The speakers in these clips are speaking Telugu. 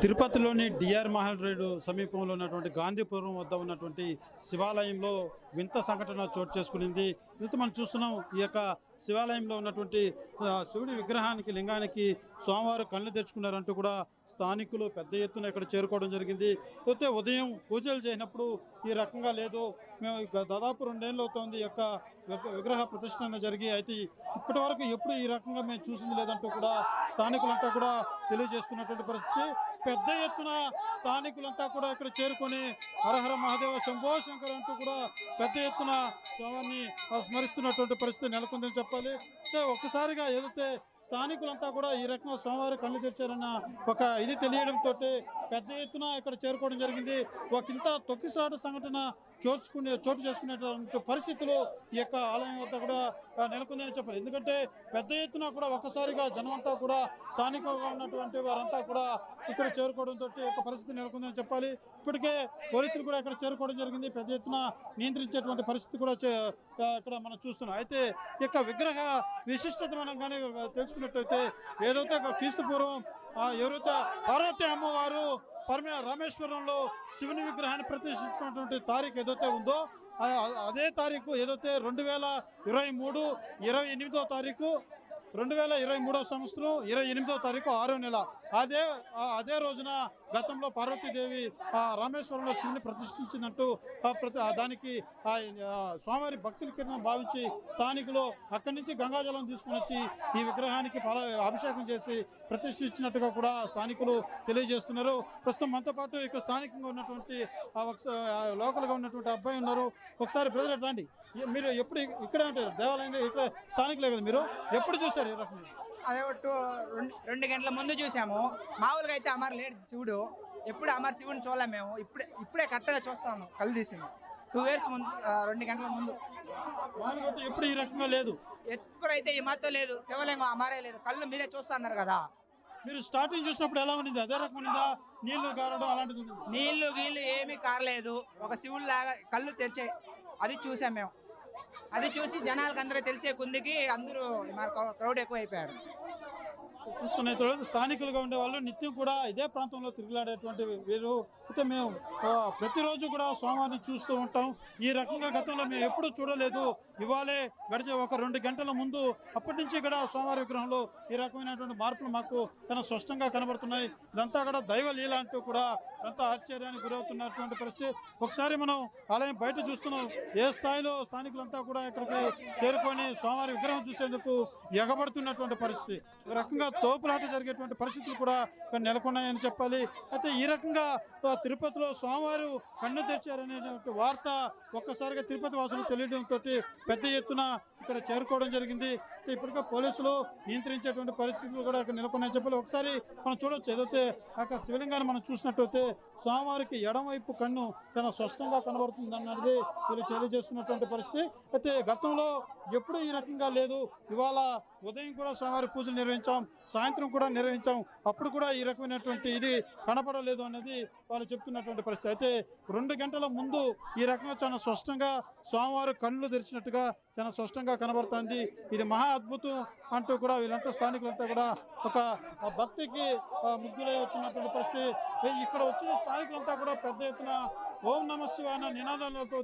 తిరుపతిలోని డిఆర్ మహల్ రోడ్డు సమీపంలో ఉన్నటువంటి గాంధీపురం వద్ద ఉన్నటువంటి శివాలయంలో వింత సంఘటన చోటు చేసుకునింది. ఇంత మనం చూస్తున్నాం ఈ యొక్క శివాలయంలో ఉన్నటువంటి శివుడి విగ్రహానికి లింగానికి సోమవారం కళ్ళు తెచ్చుకున్నారంటూ కూడా స్థానికులు పెద్ద ఎత్తున ఇక్కడ చేరుకోవడం జరిగింది. అయితే ఉదయం పూజలు చేసినప్పుడు ఈ రకంగా లేదు. మేము దాదాపు రెండేళ్ళు అవుతోంది ఈ యొక్క విగ్రహ ప్రతిష్టన జరిగి అయితే ఇప్పటి వరకు ఎప్పుడు ఈ రకంగా మేము చూసింది లేదంటూ కూడా స్థానికులంతా కూడా తెలియజేస్తున్నటువంటి పరిస్థితి. పెద్ద ఎత్తున స్థానికులంతా కూడా ఇక్కడ చేరుకొని హరహర మహాదేవ శంభో శంకర్ అంటూ కూడా పెద్ద ఎత్తున స్వామిని స్మరిస్తున్నటువంటి పరిస్థితి నెలకొందని చెప్పాలి. అయితే ఒక్కసారిగా ఏదైతే స్థానికులంతా కూడా ఈ రకంగా స్వామివారి కళ్ళు తెరిచారన్న ఒక ఇది తెలియడంతో పెద్ద ఎత్తున ఇక్కడ చేరుకోవడం జరిగింది. ఒక ఇంత తొక్కిసాటు సంఘటన చోచుకునే చోటు చేసుకునేటువంటి పరిస్థితులు ఈ యొక్క ఆలయం వద్ద కూడా నెలకొందని చెప్పాలి ఎందుకంటే పెద్ద ఎత్తున కూడా ఒక్కసారిగా జనమంతా కూడా స్థానికంగా ఉన్నటువంటి వారంతా కూడా ఇక్కడ చేరుకోవడంతో ఒక పరిస్థితి నెలకొందని చెప్పాలి. ఇప్పటికే పోలీసులు కూడా ఇక్కడ చేరుకోవడం జరిగింది. పెద్ద ఎత్తున నియంత్రించేటువంటి పరిస్థితి కూడా చే- ఇక్కడ మనం చూస్తున్నాం. అయితే ఈ యొక్క విగ్రహ విశిష్టత మనం కానీ తెలుసుకున్నట్టయితే ఏదైతే ఒక క్రీస్తు పూర్వం ఆ, ఎవరైతే పార్వతి అమ్మవారు పరమ రామేశ్వరంలో శివుని విగ్రహాన్ని ప్రతిష్ఠించినటువంటి తారీఖు ఏదైతే ఉందో అదే తారీఖు ఏదైతే రెండు వేల ఇరవై మూడు ఇరవై ఎనిమిదో తారీఖు రెండు వేల ఇరవై మూడవ సంవత్సరం ఇరవై ఎనిమిదో తారీఖు ఆరో నెల. అదే అదే రోజున గతంలో పార్వతీదేవి ఆ రామేశ్వరంలో శివుని ప్రతిష్ఠించినట్టు ప్రతి దానికి ఆ స్వామివారి భక్తుల కింద భావించి స్థానికులు అక్కడి నుంచి గంగాజలం తీసుకుని వచ్చి ఈ విగ్రహానికి అభిషేకం చేసి ప్రతిష్ఠించినట్టుగా కూడా స్థానికులు తెలియజేస్తున్నారు. ప్రస్తుతం మనతో పాటు ఇక్కడ స్థానికంగా ఉన్నటువంటి లోకల్గా ఉన్నటువంటి అబ్బాయి ఉన్నారు. ఒకసారి బ్రదర్ రండి. మీరు ఎప్పుడు ఇక్కడే ఉంటారు? దేవాలయంలో ఇక్కడ స్థానికులే కదా మీరు? ఎప్పుడు చూసారు ఈ రకంగా? అదే ఒక టూ రెండు రెండు గంటల ముందు చూసాము. మామూలుగా అయితే అమర్ లేడు శివుడు. ఎప్పుడు అమర్ శివుని చూడలేము మేము. ఇప్పుడే ఇప్పుడే కరెక్ట్గా చూస్తాము. కళ్ళు తీసింది. టూ ఇయర్స్ ముందు రెండు గంటల ముందు. ఎప్పుడు ఈ రకంగా లేదు. ఎప్పుడైతే ఈ మాతో లేదు శివలింగం అమరే లేదు కళ్ళు మీరే చూస్తున్నారు కదా. మీరు స్టార్టింగ్ చూసినప్పుడు ఎలా ఉండింది? అదే రకం ఉండిందా? నీళ్ళు కారడం అలాంటిది? నీళ్ళు గీళ్ళు ఏమీ కారలేదు. ఒక శివుడు లాగా కళ్ళు తెరిచే అది చూసాం మేము. అది చూసి జనాలకు అందరూ తెలిసే కుందికి అందరూ మా క్రౌడ్ ఎక్కువ అయిపోయారు చూస్తున్న తర్వాత స్థానికులుగా ఉండే వాళ్ళు నిత్యం కూడా ఇదే ప్రాంతంలో తిరుగులాడేటువంటి వీరు అయితే మేము ప్రతిరోజు కూడా స్వామివారిని చూస్తూ ఉంటాం. ఈ రకంగా గతంలో మేము ఎప్పుడూ చూడలేదు. ఇవాళే గడిచే ఒక రెండు గంటల ముందు అప్పటి నుంచి కూడా స్వామివారి విగ్రహంలో ఈ రకమైనటువంటి మార్పులు మాకు తన స్పష్టంగా కనబడుతున్నాయి. ఇదంతా కూడా దైవ లీల అంటూ కూడా అంతా ఆశ్చర్యానికి గురవుతున్నటువంటి పరిస్థితి. ఒకసారి మనం ఆలయం బయట చూస్తున్నాం. ఏ స్థాయిలో స్థానికులంతా కూడా ఇక్కడికి చేరుకొని స్వామివారి విగ్రహం చూసేందుకు ఎగబడుతున్నటువంటి పరిస్థితి. ఒక రకంగా తోపులాట జరిగేటువంటి పరిస్థితులు కూడా ఇక్కడ నెలకొన్నాయని చెప్పాలి. అయితే ఈ రకంగా తిరుపతిలో స్వామివారు కన్ను తెరిచారనేటువంటి వార్త ఒక్కసారిగా తిరుపతి వాసులు తెలియడంతో పెద్ద ఎత్తున ఇక్కడ చేరుకోవడం జరిగింది. ఇప్పటికే పోలీసులు నియంత్రించేటువంటి పరిస్థితులు కూడా ఇక్కడ నెలకొన్నాయని చెప్పాలి ఒకసారి మనం చూడవచ్చు ఏదైతే అక్కడ శివలింగాన్ని మనం చూసినట్టయితే స్వామివారికి ఎడమవైపు కన్ను చాలా స్పష్టంగా కనబడుతుంది అన్నది వీళ్ళు తెలియజేస్తున్నటువంటి పరిస్థితి. అయితే గతంలో ఎప్పుడూ ఈ రకంగా లేదు. ఇవాళ ఉదయం కూడా స్వామివారి పూజలు నిర్వహించాం. సాయంత్రం కూడా నిర్వహించాం. అప్పుడు కూడా ఈ రకమైనటువంటి ఇది కనపడలేదు అనేది వాళ్ళు చెప్తున్నటువంటి పరిస్థితి. అయితే రెండు గంటల ముందు ఈ రకంగా చాలా స్పష్టంగా స్వామివారు కళ్ళు తెరిచినట్టుగా చాలా స్పష్టంగా కనబడుతుంది. ఇది మహా అద్భుతం అంటూ కూడా వీళ్ళంతా స్థానికులంతా కూడా ఒక భక్తికి ఆ, పరిస్థితి. ఇక్కడ వచ్చిన స్థానికులంతా కూడా పెద్ద ఎత్తున ఓం నమ శివ అన్న నినాదాలతో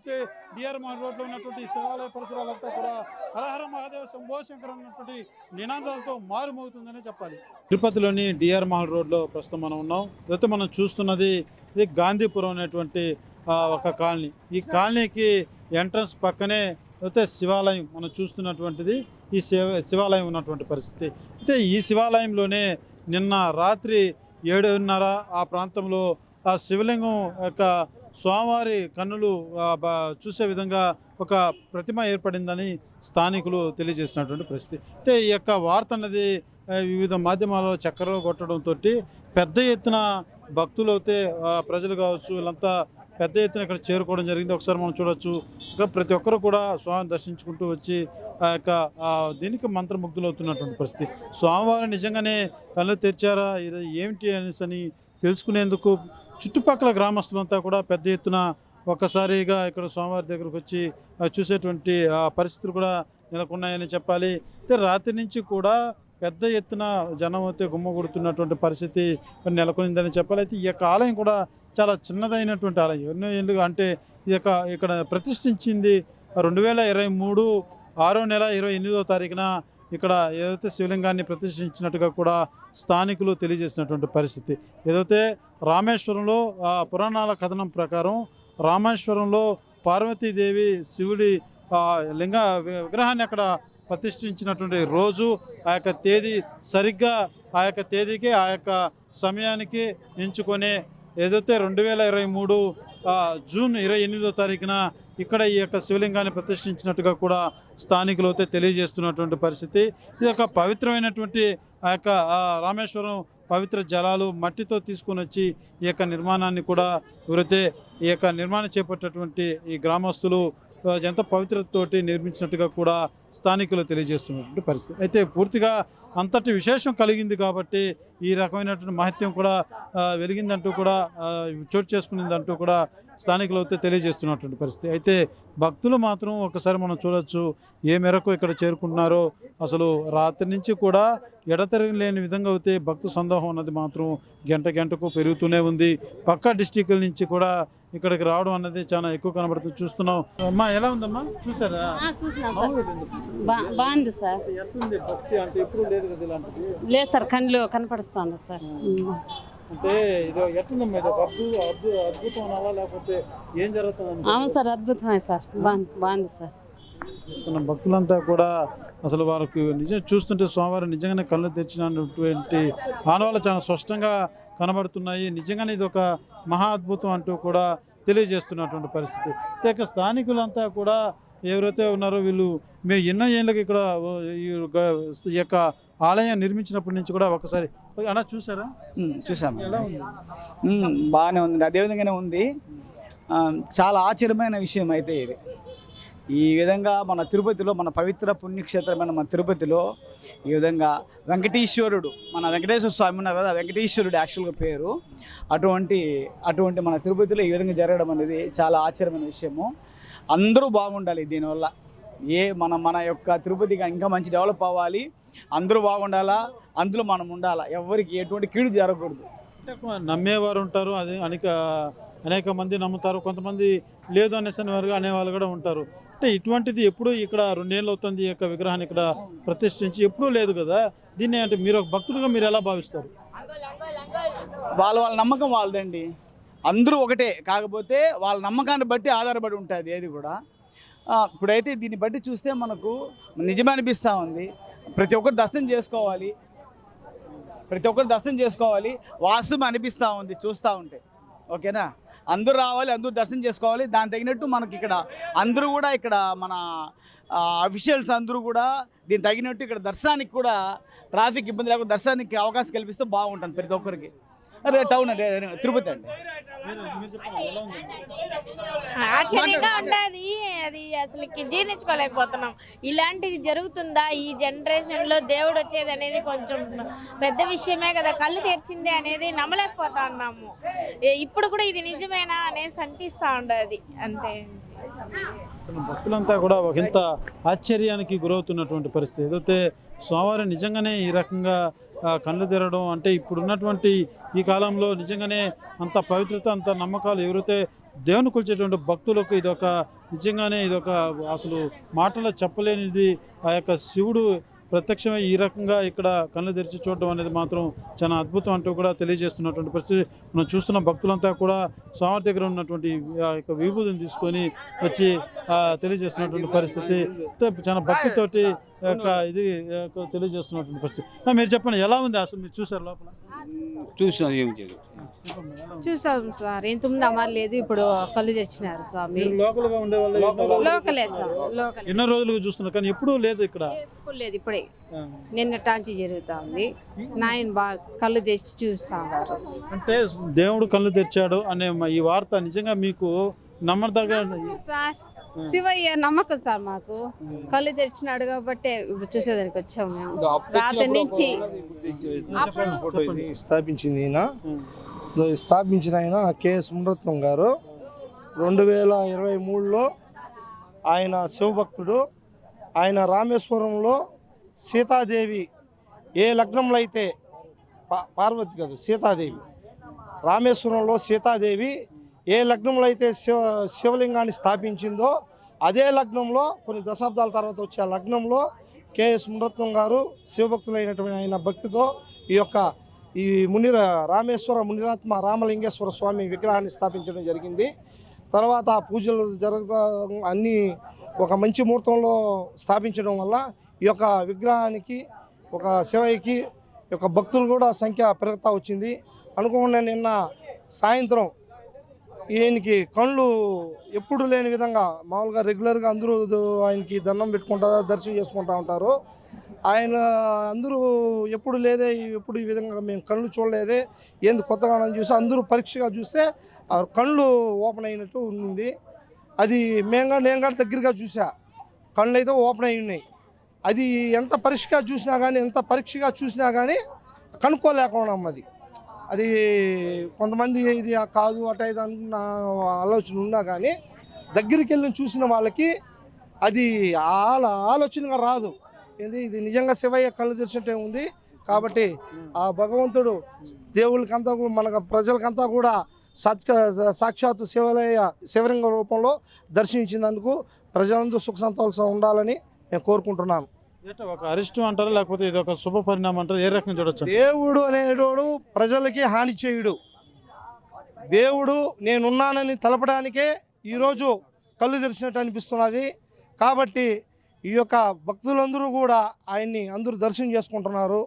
డిఆర్ మహల్ రోడ్లో ఉన్నటువంటి శివాలయ పరిసరాలంతా కూడా హరహర మహాదేవ శంభోశంకర్ అన్నటువంటి నినాదాలతో మారుమోగుతుందని చెప్పాలి. తిరుపతిలోని డిఆర్ మహల్ రోడ్లో ప్రస్తుతం మనం ఉన్నాం. అయితే మనం చూస్తున్నది ఇది గాంధీపురం అనేటువంటి ఒక కాలనీ. ఈ కాలనీకి ఎంట్రన్స్ పక్కనే అయితే శివాలయం మనం చూస్తున్నటువంటిది. ఈ శివ శివాలయం ఉన్నటువంటి పరిస్థితి. అయితే ఈ శివాలయంలోనే నిన్న రాత్రి ఏడున్నర ఆ ప్రాంతంలో ఆ శివలింగం యొక్క స్వామివారి కన్నులు చూసే విధంగా ఒక ప్రతిమ ఏర్పడిందని స్థానికులు తెలియజేసినటువంటి పరిస్థితి. అయితే ఈ యొక్క వార్త అన్నది వివిధ మాధ్యమాలలో చక్కరలు కొట్టడంతో పెద్ద ఎత్తున భక్తులు అయితే ప్రజలు కావచ్చు వీళ్ళంతా పెద్ద ఎత్తున ఇక్కడ చేరుకోవడం జరిగింది. ఒకసారి మనం చూడొచ్చు. ఇంకా ప్రతి ఒక్కరు కూడా స్వామిని దర్శించుకుంటూ వచ్చి ఆ యొక్క ఆ దీనికి మంత్రముగ్ధులవుతున్నటువంటి పరిస్థితి. స్వామివారు నిజంగానే కళ్ళు తెరిచారా? ఇది ఏమిటి అనేసి అని తెలుసుకునేందుకు చుట్టుపక్కల గ్రామస్తులంతా కూడా పెద్ద ఎత్తున ఒక్కసారిగా ఇక్కడ స్వామివారి దగ్గరకు వచ్చి చూసేటువంటి ఆ పరిస్థితులు కూడా నెలకొన్నాయని చెప్పాలి. అయితే రాత్రి నుంచి కూడా పెద్ద ఎత్తున జనం అయితే గుమ్మగొడుతున్నటువంటి పరిస్థితి నెలకొనిందని చెప్పాలి. అయితే ఈ యొక్క ఆలయం కూడా చాలా చిన్నదైనటువంటి ఆలయం. ఎన్నో ఏళ్ళుగా అంటే ఈ యొక్క ఇక్కడ ప్రతిష్ఠించింది రెండు వేల ఇరవై మూడు ఆరో నెల ఇరవై ఎనిమిదో తారీఖున ఇక్కడ ఏదైతే శివలింగాన్ని ప్రతిష్ఠించినట్టుగా కూడా స్థానికులు తెలియజేసినటువంటి పరిస్థితి. ఏదైతే రామేశ్వరంలో ఆ పురాణాల కథనం ప్రకారం రామేశ్వరంలో పార్వతీదేవి శివుడి లింగ విగ్రహాన్ని అక్కడ ప్రతిష్ఠించినటువంటి రోజు ఆ యొక్క తేదీ సరిగ్గా ఆ యొక్క తేదీకి ఆ యొక్క సమయానికి ఎంచుకొని ఏదైతే రెండు వేల ఇరవై మూడు జూన్ ఇరవై ఎనిమిదో తారీఖున ఇక్కడ ఈ యొక్క శివలింగాన్ని ప్రతిష్ఠించినట్టుగా కూడా స్థానికులు అయితే తెలియజేస్తున్నటువంటి పరిస్థితి. ఇది ఒక పవిత్రమైనటువంటి ఆ యొక్క రామేశ్వరం పవిత్ర జలాలు మట్టితో తీసుకొని వచ్చి ఈ యొక్క నిర్మాణాన్ని కూడా ఎవరైతే ఈ యొక్క నిర్మాణం చేపట్టేటువంటి ఈ గ్రామస్తులు ఎంత పవిత్రతతోటి నిర్మించినట్టుగా కూడా స్థానికులు తెలియజేస్తున్నటువంటి పరిస్థితి. అయితే పూర్తిగా అంతటి విశేషం కలిగింది కాబట్టి ఈ రకమైనటువంటి మహత్యం కూడా వెలిగిందంటూ కూడా చోటు చేసుకునిందంటూ కూడా స్థానికులు అయితే తెలియజేస్తున్నటువంటి పరిస్థితి. అయితే భక్తులు మాత్రం ఒకసారి మనం చూడొచ్చు ఏ మేరకు ఇక్కడ చేరుకుంటున్నారో. అసలు రాత్రి నుంచి కూడా ఎడతెరగని లేని విధంగా అయితే భక్తు సందోహం అన్నది మాత్రం గంట గంటకు పెరుగుతూనే ఉంది. పక్క డిస్టిక్ల నుంచి కూడా ఇక్కడికి రావడం అన్నది చాలా ఎక్కువ కనబడుతుంది. చూస్తున్నాం. అమ్మా ఎలా ఉందమ్మా? చూసారా? బాగుంది సార్. ఎట్లుంది భక్తి అంటే? ఎప్పుడు లేదు కదా ఇలాంటిది? లేదు సార్ కళ్ళు కనపడుస్తుంది సార్. అంటే ఇదో ఎట్లుందమ్మా అద్భుతం లేకపోతే ఏం జరుగుతుంది అవును సార్ అద్భుతమే సార్. బాగుంది బాగుంది సార్. మన భక్తులంతా కూడా అసలు వారికి నిజం చూస్తుంటే స్వామివారు నిజంగానే కళ్ళు తెచ్చినటువంటి ఆనవాళ్ళు చాలా స్పష్టంగా కనబడుతున్నాయి. నిజంగానే ఇది ఒక మహా అద్భుతం అంటూ కూడా తెలియజేస్తున్నటువంటి పరిస్థితి. ఇక స్థానికులంతా కూడా ఎవరైతే ఉన్నారో వీళ్ళు మేము ఎన్నో ఏళ్ళకి ఇక్కడ ఈ యొక్క ఆలయం నిర్మించినప్పటి నుంచి కూడా ఒకసారి అలా చూసారా? చూసాము. బాగానే ఉంది. అదే విధంగానే ఉంది. చాలా ఆశ్చర్యమైన విషయం అయితే ఇది. ఈ విధంగా మన తిరుపతిలో మన పవిత్ర పుణ్యక్షేత్రమైన మన తిరుపతిలో ఈ విధంగా వెంకటేశ్వరుడు మన వెంకటేశ్వర స్వామి ఉన్నారు కదా వెంకటేశ్వరుడు యాక్చువల్గా పేరు. అటువంటి అటువంటి మన తిరుపతిలో ఈ విధంగా జరగడం అనేది చాలా ఆశ్చర్యమైన విషయము. అందరూ బాగుండాలి దీనివల్ల. ఏ మన మన యొక్క తిరుపతిగా ఇంకా మంచి డెవలప్ అవ్వాలి. అందరూ బాగుండాలా? అందులో మనం ఉండాలా? ఎవరికి ఎటువంటి కీడు జరగకూడదు. అంటే నమ్మేవారు ఉంటారు. అది అనేక అనేక మంది నమ్ముతారు. కొంతమంది లేదు అనేసి వారు అనేవాళ్ళు కూడా ఉంటారు. అంటే ఇటువంటిది ఎప్పుడు ఇక్కడ రెండేళ్ళు అవుతుంది ఈ యొక్క విగ్రహాన్ని ఇక్కడ ప్రతిష్ఠించి. ఎప్పుడూ లేదు కదా. దీన్ని అంటే మీరు ఒక భక్తులుగా మీరు ఎలా భావిస్తారు? వాళ్ళ వాళ్ళ నమ్మకం వాళ్ళదండి. అందరూ ఒకటే. కాకపోతే వాళ్ళ నమ్మకాన్ని బట్టి ఆధారపడి ఉంటుంది ఏది కూడా. ఇప్పుడైతే దీన్ని బట్టి చూస్తే మనకు నిజమే అనిపిస్తూ ఉంది. ప్రతి ఒక్కరు దర్శనం చేసుకోవాలి. ప్రతి ఒక్కరు దర్శనం చేసుకోవాలి. వాస్తవం అనిపిస్తూ ఉంది చూస్తూ ఉంటే. ఓకేనా? అందరూ రావాలి అందరూ దర్శనం చేసుకోవాలి. దాని తగినట్టు మనకి ఇక్కడ అందరూ కూడా ఇక్కడ మన అఫీషియల్స్ అందరూ కూడా దీని తగినట్టు ఇక్కడ దర్శనానికి కూడా ట్రాఫిక్ ఇబ్బంది లేకుండా దర్శనానికి అవకాశం కల్పిస్తే బాగుంటుంది ప్రతి ఒక్కరికి. అదే టౌన్ అండి తిరుపతి అండి ఆశ్చర్యంగా ఉండదు. అది అసలు జీర్ణించుకోలేకపోతున్నాం. ఇలాంటిది జరుగుతుందా? ఈ జనరేషన్లో దేవుడు వచ్చేది అనేది కొంచెం పెద్ద విషయమే కదా. కళ్ళు తెరిచింది అనేది నమ్మలేకపోతా ఉన్నాము ఇప్పుడు కూడా ఇది నిజమేనా అనేసి అనిపిస్తా ఉండదు. అంతే. భక్తులంతా కూడా ఒక ఇంత ఆశ్చర్యానికి గురవుతున్నటువంటి పరిస్థితి. ఏదైతే స్వామివారు నిజంగానే ఈ రకంగా కళ్ళు తెరడం అంటే ఇప్పుడున్నటువంటి ఈ కాలంలో నిజంగానే అంత పవిత్రత అంత నమ్మకాలు ఎవరైతే దేవుని కొలిచేటువంటి భక్తులకు ఇదొక నిజంగానే ఇదొక అసలు మాటలో చెప్పలేనిది ఆ యొక్క శివుడు ప్రత్యక్షమై ఈ రకంగా ఇక్కడ కళ్ళు తెరిచి చూడడం అనేది మాత్రం చాలా అద్భుతం అంటూ కూడా తెలియజేస్తున్నటువంటి పరిస్థితి. మనం చూస్తున్న భక్తులంతా కూడా స్వామి దగ్గర ఉన్నటువంటి ఆ యొక్క విభూతిని తీసుకొని వచ్చి తెలియజేస్తున్నటువంటి పరిస్థితి. చాలా భక్తితోటి యొక్క ఇది తెలియజేస్తున్నటువంటి పరిస్థితి. మీరు చెప్పండి ఎలా ఉంది అసలు మీరు చూసారు లోపల? చూసినా ఏం చేయదు చెప్పండి, ఎలా ఉంది? చూసాం సార్ ఇంతకుముందు అమలు లేదు ఇప్పుడు కళ్ళు తెచ్చినారు స్వామి. లోకల్గా ఉండే వాళ్ళు ఎన్నో రోజులు- లోకలే సార్ లోకల్. ఎన్నో రోజులుగా చూస్తున్నారు కానీ ఎప్పుడూ లేదు ఇక్కడ. ఇప్పుడు లేదు ఇప్పుడే. నిన్న టాంచి జరుగుతా ఉంది నాయన బాగా కళ్ళు తెచ్చి చూస్తా ఉన్నారు అంటే దేవుడు కళ్ళు తెచ్చాడు అనే మ- ఈ వార్త నిజంగా మీకు నమ్మదగ్గ సార్. శివయ్య నమ్మకం సార్ మాకు. కళ్ళు తెరిచినాడు కాబట్టి ఇప్పుడు చూసేదానికి వచ్చాము మేము. రాత్రి నుంచి స్థాపించింది ఈయన. స్థాపించిన ఆయన కెఎస్ మునరత్నం గారు. రెండు వేల ఇరవై మూడులో ఆయన శివభక్తుడు. ఆయన రామేశ్వరంలో సీతాదేవి ఏ లగ్నంలో అయితే పా- పార్వతి కాదు సీతాదేవి. రామేశ్వరంలో సీతాదేవి ఏ లగ్నంలో అయితే శివ శివలింగాన్ని స్థాపించిందో అదే లగ్నంలో కొన్ని దశాబ్దాల తర్వాత వచ్చే ఆ లగ్నంలో కేఎస్ మునరత్నం గారు శివభక్తులైనటువంటి ఆయన భక్తితో ఈ యొక్క ఈ ముని రామేశ్వర మునిరాత్మ రామలింగేశ్వర స్వామి విగ్రహాన్ని స్థాపించడం జరిగింది. తర్వాత ఆ పూజలు జరగ అన్నీ ఒక మంచి ముహూర్తంలో స్థాపించడం వల్ల ఈ యొక్క విగ్రహానికి ఒక శివయ్యకి ఈ యొక్క భక్తులు కూడా సంఖ్య పెరుగుతూ వచ్చింది. అనుకోకుండా నిన్న సాయంత్రం ఈయనకి కళ్ళు ఎప్పుడు లేని విధంగా మామూలుగా రెగ్యులర్గా అందరూ ఆయనకి దండం పెట్టుకుంటా దర్శనం చేసుకుంటూ ఉంటారు. ఆయన అందరూ ఎప్పుడు లేదే ఎప్పుడు ఈ విధంగా మేము కళ్ళు చూడలేదే ఏంది కొత్తగా అని చూసి అందరూ పరీక్షగా చూస్తే ఆ కళ్ళు ఓపెన్ అయినట్టు ఉంది అది మేము నేను కూడా దగ్గరగా చూసా. కళ్ళు అయితే ఓపెన్ అయి ఉన్నాయి. అది ఎంత పరీక్షగా చూసినా కానీ ఎంత పరీక్షగా చూసినా కానీ కనుక్కోలేకున్నాం అది. అది కొంతమంది ఇది కాదు అట ఇది అంటున్న ఆలోచన ఉన్నా కానీ దగ్గరికి వెళ్ళి చూసిన వాళ్ళకి అది ఆల ఆలోచనగా రాదు. ఏంది? ఇది నిజంగా శివయ్య కళ్ళు తెరిచినట్టే ఉంది. కాబట్టి ఆ భగవంతుడు దేవుళ్ళకంతా కూడా మన ప్రజలకంతా కూడా సత్క సాక్షాత్తు శివలయ శివలింగ రూపంలో దర్శించినందుకు ప్రజలందరూ సుఖ సంతోషం ఉండాలని నేను కోరుకుంటున్నాను. ఒక అరిష్టం అంటారా లేకపోతే ఇది ఒక శుభ పరిణామం అంటారా? ఏ రకంగా చూడొచ్చు? దేవుడు అనేటోడు ప్రజలకి హాని చేయుడు. దేవుడు నేనున్నానని తెలపడానికే ఈరోజు కళ్ళు తెరిచినట్టు అనిపిస్తున్నది. కాబట్టి ఈ యొక్క భక్తులందరూ కూడా ఆయన్ని అందరూ దర్శనం చేసుకుంటున్నారు.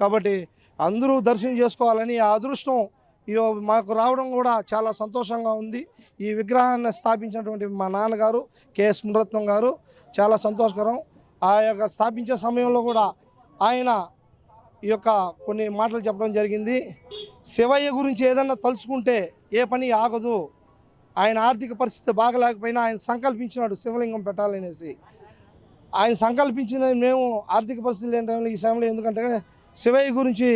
కాబట్టి అందరూ దర్శనం చేసుకోవాలని ఆ అదృష్టం ఈ మాకు రావడం కూడా చాలా సంతోషంగా ఉంది. ఈ విగ్రహాన్ని స్థాపించినటువంటి మా నాన్నగారు కెఎస్ మునరత్నం గారు చాలా సంతోషకరం. ఆ యొక్క స్థాపించే సమయంలో కూడా ఆయన ఈ యొక్క కొన్ని మాటలు చెప్పడం జరిగింది. శివయ్య గురించి ఏదన్నా తలుచుకుంటే ఏ పని ఆగదు. ఆయన ఆర్థిక పరిస్థితి బాగలేకపోయినా ఆయన సంకల్పించినాడు శివలింగం పెట్టాలనేసి. ఆయన సంకల్పించిన మేము ఆర్థిక పరిస్థితులు ఏంటంటే ఈ సమయంలో ఎందుకంటే శివయ్య గురించి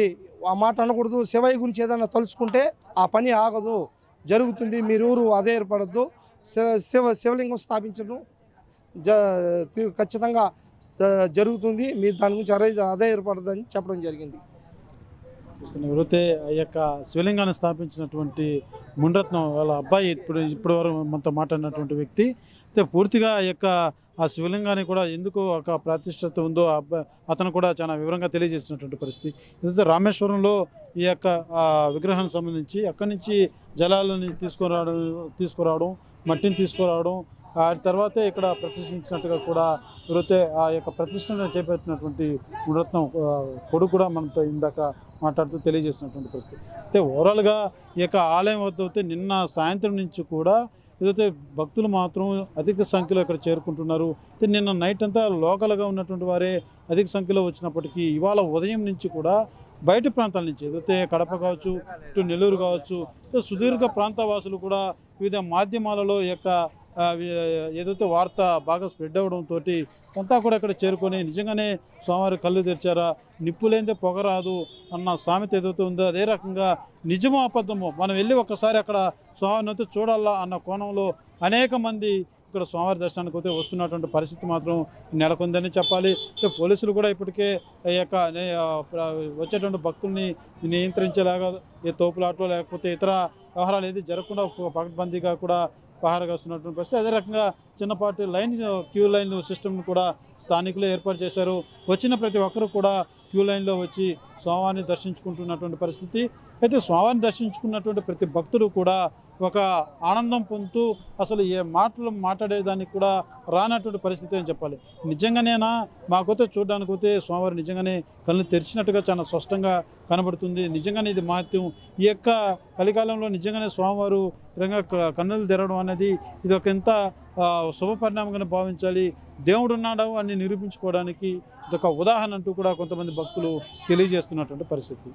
ఆ మాట అనకూడదు. శివయ్య గురించి ఏదైనా తలుచుకుంటే ఆ పని ఆగదు. జరుగుతుంది. మీరు ఊరు అదే ఏర్పడద్దు. శివ శివ శివలింగం స్థాపించడం ఖచ్చితంగా జరుగుతుంది. మీరు దాని గురించి అదే అదే ఏర్పడుతుందని చెప్పడం జరిగింది. ఎవరైతే ఆ యొక్క శివలింగాన్ని స్థాపించినటువంటి మునరత్నం వాళ్ళ అబ్బాయి ఇప్పుడు ఇప్పుడు వరకు మనతో మాట్లాడినటువంటి వ్యక్తి. అయితే పూర్తిగా ఆ యొక్క ఆ శివలింగాన్ని కూడా ఎందుకు ఒక ప్రతిష్టత ఉందో ఆ అతను కూడా చాలా వివరంగా తెలియజేసినటువంటి పరిస్థితి. ఏదైతే రామేశ్వరంలో ఈ యొక్క విగ్రహానికి సంబంధించి అక్కడి నుంచి జలాలని తీసుకురావడం తీసుకురావడం మట్టిని తీసుకురావడం ఆ తర్వాతే ఇక్కడ ప్రతిష్ఠించినట్టుగా కూడా ఎవరైతే ఆ యొక్క ప్రతిష్టను చేపట్టినటువంటి గుణరత్నం కొడుకు కూడా మనతో ఇందాక మాట్లాడుతూ తెలియజేసినటువంటి పరిస్థితి. అయితే ఓవరాల్గా ఈ యొక్క ఆలయం వద్ద అయితే నిన్న సాయంత్రం నుంచి కూడా ఏదైతే భక్తులు మాత్రం అధిక సంఖ్యలో ఇక్కడ చేరుకుంటున్నారు అయితే నిన్న నైట్ అంతా లోకల్గా ఉన్నటువంటి వారే అధిక సంఖ్యలో వచ్చినప్పటికీ ఇవాళ ఉదయం నుంచి కూడా బయట ప్రాంతాల నుంచి ఏదైతే కడప కావచ్చు ఇటు నెల్లూరు కావచ్చు సుదీర్ఘ ప్రాంత వాసులు కూడా వివిధ మాధ్యమాలలో ఈ యొక్క ఏదైతే వార్త బాగా స్ప్రెడ్ అవడంతో అంతా కూడా ఇక్కడ చేరుకొని నిజంగానే స్వామివారి కళ్ళు తెరిచారా నిప్పు లేనిదే పొగరాదు అన్న సామెత ఏదైతే ఉందో అదే రకంగా నిజమో అబద్ధమో మనం వెళ్ళి ఒక్కసారి అక్కడ స్వామిని అయితే చూడాలా అన్న కోణంలో అనేక మంది ఇక్కడ స్వామివారి దర్శనానికి అయితే వస్తున్నటువంటి పరిస్థితి మాత్రం నెలకొందని చెప్పాలి. పోలీసులు కూడా ఇప్పటికే ఈ యొక్క వచ్చేటువంటి భక్తుల్ని నియంత్రించేలాగా ఏ తోపులాటలో లేకపోతే ఇతర వ్యవహారాలు ఏది జరగకుండా పకడ్బందీగా కూడా పహారగాస్తున్నటువంటి పరిస్థితి. అదే రకంగా చిన్నపాటి లైన్ క్యూ లైన్ సిస్టమ్ కూడా స్థానికులు ఏర్పాటు చేశారు. వచ్చిన ప్రతి ఒక్కరు కూడా క్యూ లైన్లో వచ్చి స్వామివారిని దర్శించుకుంటున్నటువంటి పరిస్థితి. అయితే స్వామివారిని దర్శించుకున్నటువంటి ప్రతి భక్తుడు కూడా ఒక ఆనందం పొందుతూ అసలు ఏ మాటలు మాట్లాడేదానికి కూడా రానటువంటి పరిస్థితి అని చెప్పాలి. నిజంగానేనా? మాకైతే చూడడానికి పోతే స్వామివారు నిజంగానే కళ్ళు తెరిచినట్టుగా చాలా స్పష్టంగా కనబడుతుంది. నిజంగానే ఇది మహత్యం. ఈ యొక్క కలికాలంలో నిజంగానే స్వామివారు నిజంగా క- కన్నులు తెరవడం అనేది ఇది ఒక ఎంత శుభ పరిణామంగా భావించాలి. దేవుడు ఉన్నాడు అని నిరూపించుకోవడానికి ఇది ఒక ఉదాహరణ అంటూ కూడా కొంతమంది భక్తులు తెలియజేస్తున్నటువంటి పరిస్థితి.